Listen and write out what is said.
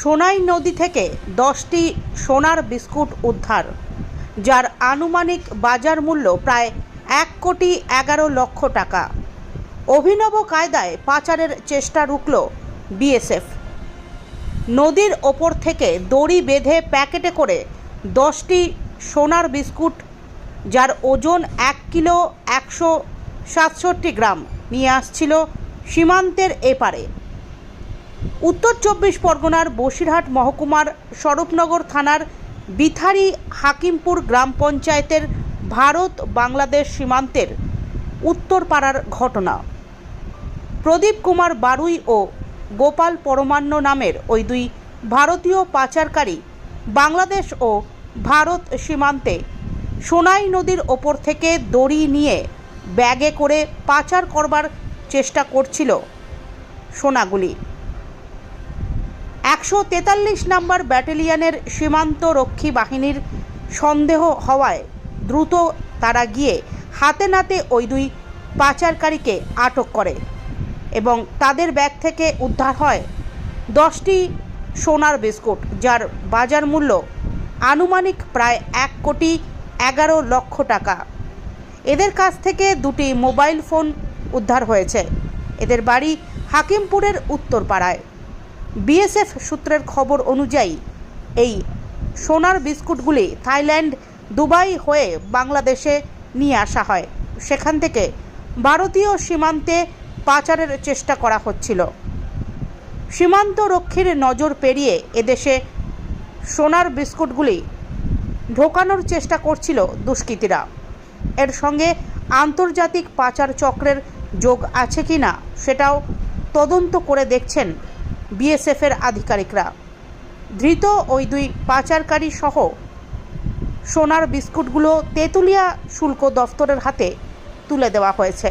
সোনাই নদী থেকে দশটি সোনার বিস্কুট উদ্ধার, যার আনুমানিক বাজার মূল্য প্রায় এক কোটি এগারো লক্ষ টাকা। অভিনব কায়দায় পাচারের চেষ্টা রুখল বিএসএফ। নদীর ওপর থেকে দড়ি বেঁধে প্যাকেটে করে দশটি সোনার বিস্কুট, যার ওজন এক কিলো একশো সাতষট্টি গ্রাম, নিয়ে আসছিল সীমান্তের এপারে। উত্তর চব্বিশ পরগনার বসিরহাট মহকুমার স্বরূপনগর থানার বিথারি হাকিমপুর গ্রাম পঞ্চায়েতের ভারত বাংলাদেশ সীমান্তের উত্তরপাড়ার ঘটনা। প্রদীপ কুমার বারুই ও গোপাল পরমান্ন নামের ওই দুই ভারতীয় পাচারকারী বাংলাদেশ ও ভারত সীমান্তে সোনাই নদীর ওপর থেকে দড়ি নিয়ে ব্যাগে করে পাচার করবার চেষ্টা করছিল সোনাগুলি। একশো তেতাল্লিশ নম্বর ব্যাটালিয়নের সীমান্ত রক্ষী বাহিনীর সন্দেহ হওয়ায় দ্রুত তারা গিয়ে হাতে নাতে ওই দুই পাচারকারীকে আটক করে এবং তাদের ব্যাগ থেকে উদ্ধার হয় দশটি সোনার বিস্কুট, যার বাজার মূল্য আনুমানিক প্রায় এক কোটি এগারো লক্ষ টাকা। এদের কাছ থেকে দুটি মোবাইল ফোন উদ্ধার হয়েছে। এদের বাড়ি হাকিমপুরের উত্তরপাড়ায়। বিএসএফ সূত্রের খবর অনুযায়ী, এই সোনার বিস্কুটগুলি থাইল্যান্ড, দুবাই হয়ে বাংলাদেশে নিয়ে আসা হয়। সেখান থেকে ভারতীয় সীমান্তে পাচারের চেষ্টা করা হচ্ছিল। সীমান্ত রক্ষীর নজর পেরিয়ে এদেশে সোনার বিস্কুটগুলি ঢোকানোর চেষ্টা করছিল দুষ্কৃতীরা। এর সঙ্গে আন্তর্জাতিক পাচার চক্রের যোগ আছে কি না সেটাও তদন্ত করে দেখছেন বিএসএফের আধিকারিকরা। ধৃত ওই দুই পাচারকারী সহ সোনার বিস্কুটগুলো তেঁতুলিয়া শুল্ক দফতরের হাতে তুলে দেওয়া হয়েছে।